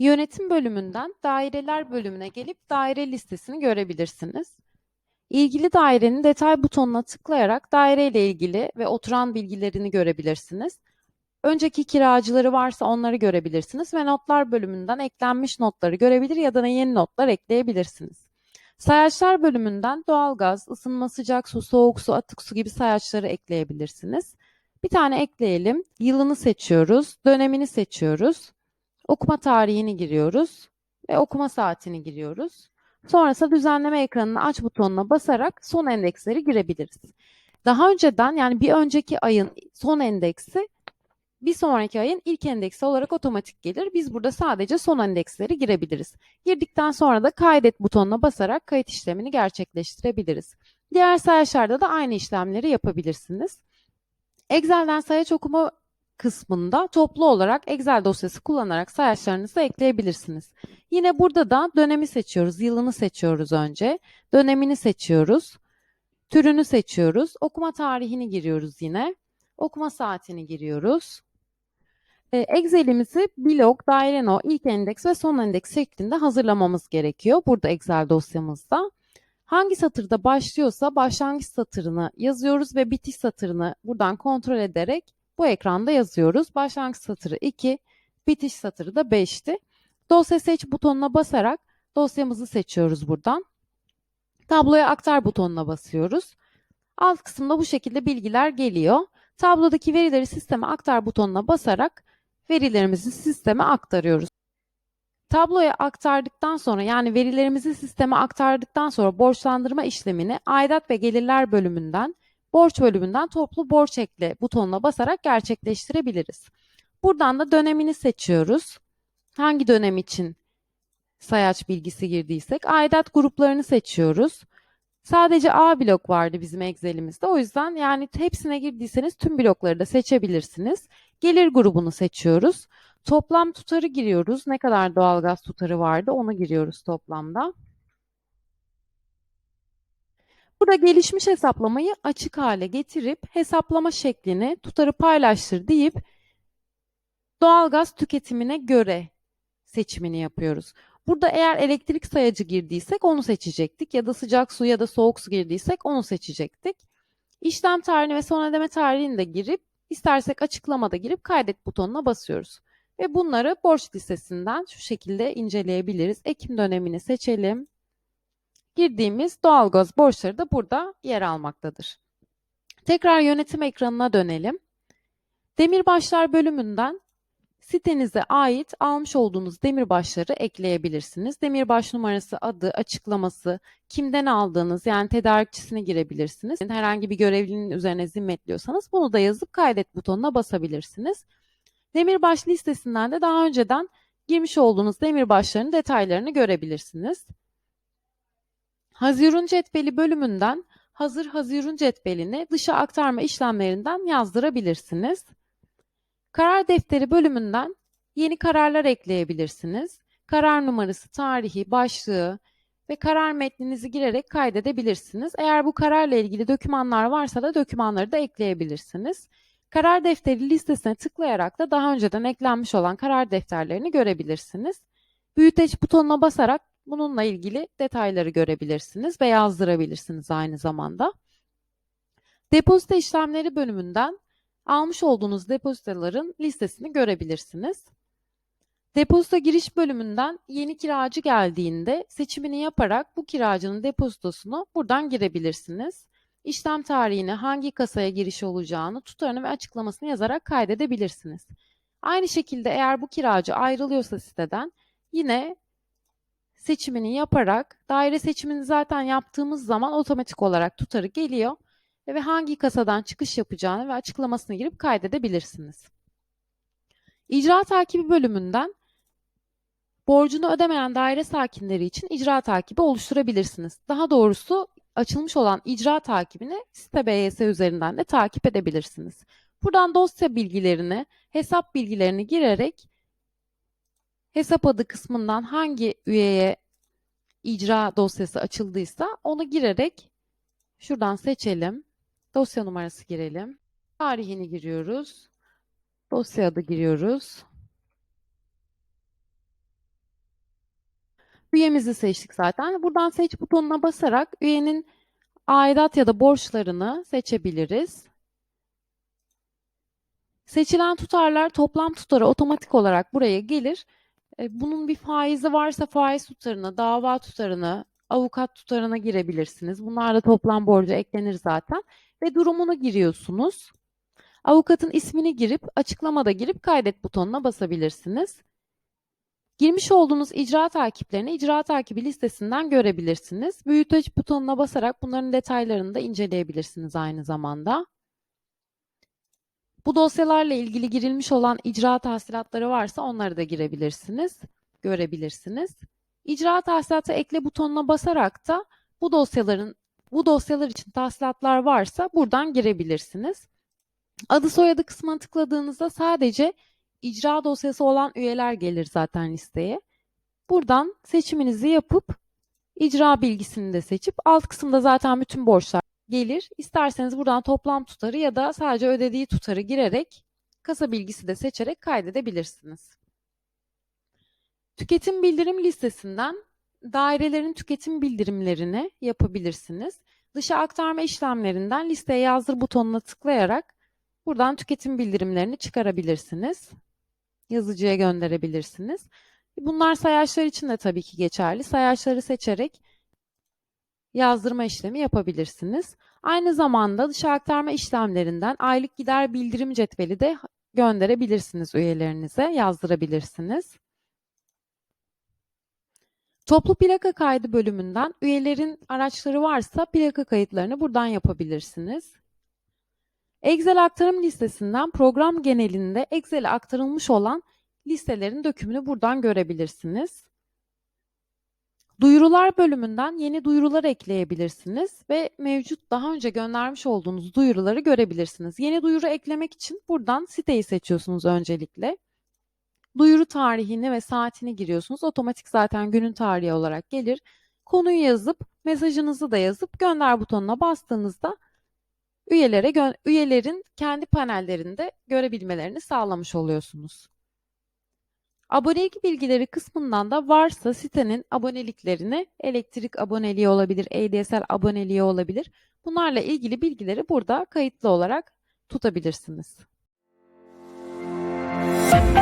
Yönetim bölümünden daireler bölümüne gelip daire listesini görebilirsiniz. İlgili dairenin detay butonuna tıklayarak daire ile ilgili ve oturan bilgilerini görebilirsiniz. Önceki kiracıları varsa onları görebilirsiniz ve notlar bölümünden eklenmiş notları görebilir ya da yeni notlar ekleyebilirsiniz. Sayaçlar bölümünden doğalgaz, ısınma sıcak su, soğuk su, atık su gibi sayaçları ekleyebilirsiniz. Bir tane ekleyelim. Yılını seçiyoruz, dönemini seçiyoruz. Okuma tarihini giriyoruz ve okuma saatini giriyoruz. Sonrasında düzenleme ekranını aç butonuna basarak son endeksleri girebiliriz. Daha önceden yani bir önceki ayın son endeksi bir sonraki ayın ilk endeksi olarak otomatik gelir. Biz burada sadece son endeksleri girebiliriz. Girdikten sonra da kaydet butonuna basarak kayıt işlemini gerçekleştirebiliriz. Diğer sayaçlarda da aynı işlemleri yapabilirsiniz. Excel'den sayaç okuma kısmında toplu olarak Excel dosyası kullanarak sayaçlarınızı ekleyebilirsiniz. Yine burada da dönemi seçiyoruz, yılını seçiyoruz önce, dönemini seçiyoruz, türünü seçiyoruz, okuma tarihini giriyoruz yine, okuma saatini giriyoruz. Ee, Excel'imizi blok, daire no, ilk endeks ve son endeks şeklinde hazırlamamız gerekiyor burada Excel dosyamızda. Hangi satırda başlıyorsa başlangıç satırını yazıyoruz ve bitiş satırını buradan kontrol ederek bu ekranda yazıyoruz. Başlangıç satırı 2, bitiş satırı da 5'ti. Dosya seç butonuna basarak dosyamızı seçiyoruz buradan. Tabloya aktar butonuna basıyoruz. Alt kısımda bu şekilde bilgiler geliyor. Tablodaki verileri sisteme aktar butonuna basarak verilerimizi sisteme aktarıyoruz. Tabloya aktardıktan sonra yani verilerimizi sisteme aktardıktan sonra borçlandırma işlemini aidat ve gelirler bölümünden borç bölümünden toplu borç ekle butonuna basarak gerçekleştirebiliriz. Buradan da dönemini seçiyoruz. Hangi dönem için sayaç bilgisi girdiysek aidat gruplarını seçiyoruz. Sadece A blok vardı bizim Excel'imizde. O yüzden yani hepsine girdiyseniz tüm blokları da seçebilirsiniz. Gelir grubunu seçiyoruz. Toplam tutarı giriyoruz. Ne kadar doğalgaz tutarı vardı onu giriyoruz toplamda. Burada gelişmiş hesaplamayı açık hale getirip hesaplama şeklini tutarı paylaştır deyip doğalgaz tüketimine göre seçimini yapıyoruz. Burada eğer elektrik sayacı girdiysek onu seçecektik ya da sıcak su ya da soğuk su girdiysek onu seçecektik. İşlem tarihini ve son ödeme tarihini de girip istersek açıklamada girip kaydet butonuna basıyoruz. Ve bunları borç listesinden şu şekilde inceleyebiliriz. Ekim dönemini seçelim. Girdiğimiz doğalgaz borçları da burada yer almaktadır. Tekrar yönetim ekranına dönelim. Demirbaşlar bölümünden sitenize ait almış olduğunuz demirbaşları ekleyebilirsiniz. Demirbaş numarası, adı, açıklaması, kimden aldığınız yani tedarikçisine girebilirsiniz. Herhangi bir görevlinin üzerine zimmetliyorsanız bunu da yazıp kaydet butonuna basabilirsiniz. Demirbaş listesinden de daha önceden girmiş olduğunuz demirbaşların detaylarını görebilirsiniz. Hazirun cetveli bölümünden hazır Hazirun cetvelini dışa aktarma işlemlerinden yazdırabilirsiniz. Karar defteri bölümünden yeni kararlar ekleyebilirsiniz. Karar numarası, tarihi, başlığı ve karar metninizi girerek kaydedebilirsiniz. Eğer bu kararla ilgili dokümanlar varsa da dokümanları da ekleyebilirsiniz. Karar defteri listesine tıklayarak da daha önceden eklenmiş olan karar defterlerini görebilirsiniz. Büyüteç butonuna basarak bununla ilgili detayları görebilirsiniz ve yazdırabilirsiniz aynı zamanda. Depozito işlemleri bölümünden almış olduğunuz depozitoların listesini görebilirsiniz. Depozito giriş bölümünden yeni kiracı geldiğinde seçimini yaparak bu kiracının depozitosunu buradan girebilirsiniz. İşlem tarihini, hangi kasaya giriş olacağını, tutarını ve açıklamasını yazarak kaydedebilirsiniz. Aynı şekilde eğer bu kiracı ayrılıyorsa siteden yine seçimini yaparak daire seçimini zaten yaptığımız zaman otomatik olarak tutarı geliyor ve hangi kasadan çıkış yapacağını ve açıklamasını girip kaydedebilirsiniz. İcra takibi bölümünden borcunu ödemeyen daire sakinleri için icra takibi oluşturabilirsiniz. Daha doğrusu açılmış olan icra takibini site BYS üzerinden de takip edebilirsiniz. Buradan dosya bilgilerini, hesap bilgilerini girerek hesap adı kısmından hangi üyeye icra dosyası açıldıysa onu girerek şuradan seçelim. Dosya numarası girelim. Tarihini giriyoruz. Dosya adı giriyoruz. Üyemizi seçtik zaten. Buradan seç butonuna basarak üyenin aidat ya da borçlarını seçebiliriz. Seçilen tutarlar toplam tutarı otomatik olarak buraya gelir. E, Bunun bir faizi varsa faiz tutarına, dava tutarına, avukat tutarına girebilirsiniz. Bunlar da toplam borca eklenir zaten. Ve durumunu giriyorsunuz. Avukatın ismini girip açıklamada girip kaydet butonuna basabilirsiniz. Girmiş olduğunuz icra takiplerini icra takibi listesinden görebilirsiniz. Büyüteç butonuna basarak bunların detaylarını da inceleyebilirsiniz aynı zamanda. Bu dosyalarla ilgili girilmiş olan icra tahsilatları varsa onları da girebilirsiniz, görebilirsiniz. İcra tahsilatı ekle butonuna basarak da bu dosyaların bu dosyalar için tahsilatlar varsa buradan girebilirsiniz. Adı soyadı kısmına tıkladığınızda sadece icra dosyası olan üyeler gelir zaten listeye. Buradan seçiminizi yapıp icra bilgisini de seçip alt kısımda zaten bütün borçlar gelir. İsterseniz buradan toplam tutarı ya da sadece ödediği tutarı girerek kasa bilgisi de seçerek kaydedebilirsiniz. Tüketim bildirim listesinden dairelerin tüketim bildirimlerini yapabilirsiniz. Dışa aktarma işlemlerinden listeye yazdır butonuna tıklayarak buradan tüketim bildirimlerini çıkarabilirsiniz. Yazıcıya gönderebilirsiniz. Bunlar sayaçlar için de tabii ki geçerli. Sayaçları seçerek yazdırma işlemi yapabilirsiniz. Aynı zamanda dışa aktarma işlemlerinden aylık gider bildirim cetveli de gönderebilirsiniz üyelerinize, yazdırabilirsiniz. Toplu plaka kaydı bölümünden üyelerin araçları varsa plaka kayıtlarını buradan yapabilirsiniz. Excel aktarım listesinden program genelinde Excel'e aktarılmış olan listelerin dökümünü buradan görebilirsiniz. Duyurular bölümünden yeni duyurular ekleyebilirsiniz ve mevcut daha önce göndermiş olduğunuz duyuruları görebilirsiniz. Yeni duyuru eklemek için buradan siteyi seçiyorsunuz öncelikle. Duyuru tarihini ve saatini giriyorsunuz. Otomatik zaten günün tarihi olarak gelir. Konuyu yazıp mesajınızı da yazıp gönder butonuna bastığınızda üyelere üyelerin kendi panellerinde görebilmelerini sağlamış oluyorsunuz. Abonelik bilgileri kısmından da varsa sitenin aboneliklerini elektrik aboneliği olabilir, EDSL aboneliği olabilir. Bunlarla ilgili bilgileri burada kayıtlı olarak tutabilirsiniz. Müzik